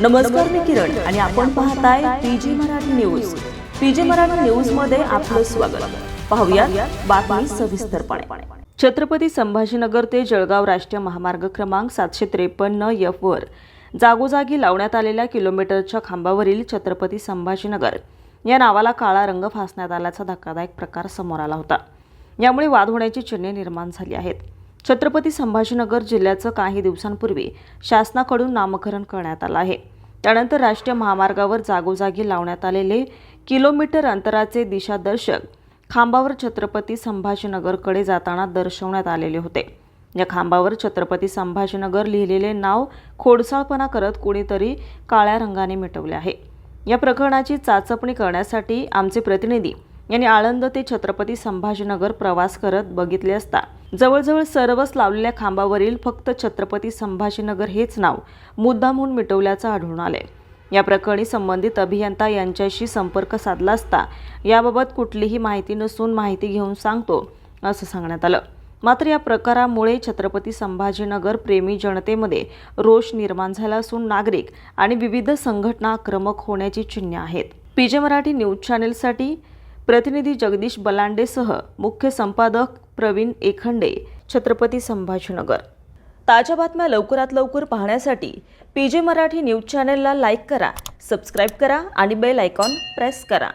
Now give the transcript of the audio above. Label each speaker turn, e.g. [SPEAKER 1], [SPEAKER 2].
[SPEAKER 1] नमस्कार मी किरण आणि आपण पाहताय PG Marathi news. PG Marathi न्यूजमध्ये आपलं स्वागत. पाहूया बातमी सविस्तरपणे. छत्रपती संभाजीनगर ते जळगाव राष्ट्रीय महामार्ग क्रमांक सातशे त्रेपन्न एफ वर जागोजागी लावण्यात आलेल्या किलोमीटरच्या खांबावरील छत्रपती संभाजीनगर या नावाला काळा रंग फासण्यात आल्याचा धक्कादायक प्रकार समोर आला होता. यामुळे वाद होण्याची चिन्हे निर्माण झाली आहेत. छत्रपती संभाजीनगर जिल्ह्याचं काही दिवसांपूर्वी शासनाकडून नामकरण करण्यात आलं आहे. त्यानंतर राष्ट्रीय महामार्गावर जागोजागी लावण्यात आलेले किलोमीटर अंतराचे दिशादर्शक खांबावर छत्रपती संभाजीनगरकडे जाताना दर्शवण्यात आलेले होते. या खांबावर छत्रपती संभाजीनगर लिहिलेले नाव खोडसाळपणा करत कोणीतरी काळ्या रंगाने मिटवले आहे. या प्रकरणाची चाचपणी करण्यासाठी आमचे प्रतिनिधी यांनी आळंद ते छत्रपती संभाजीनगर प्रवास करत बघितले असता जवळजवळ सर्वच लावलेल्या खांबावरील फक्त छत्रपती संभाजीनगर हेच नाव मुद्दामून मिटवल्याचं आढळून आलंय. या प्रकरणी संबंधित अभियंता यांच्याशी संपर्क साधला असता याबाबत कुठलीही माहिती नसून माहिती घेऊन सांगतो असं सांगण्यात आलं. मात्र या प्रकारामुळे छत्रपती संभाजीनगर प्रेमी जनतेमध्ये रोष निर्माण झाला असून नागरिक आणि विविध संघटना आक्रमक होण्याची चिन्हे आहेत. पीजे मराठी न्यूज चॅनेलसाठी प्रतिनिधी जगदीश बलांडेसह मुख्य संपादक प्रवीण एखंडे छत्रपती संभाजीनगर. ताज्या बातम्या लवकरात लवकर पाहण्यासाठी पी जे मराठी न्यूज चॅनलला लाईक करा सबस्क्राईब करा आणि बेल आयकॉन प्रेस करा.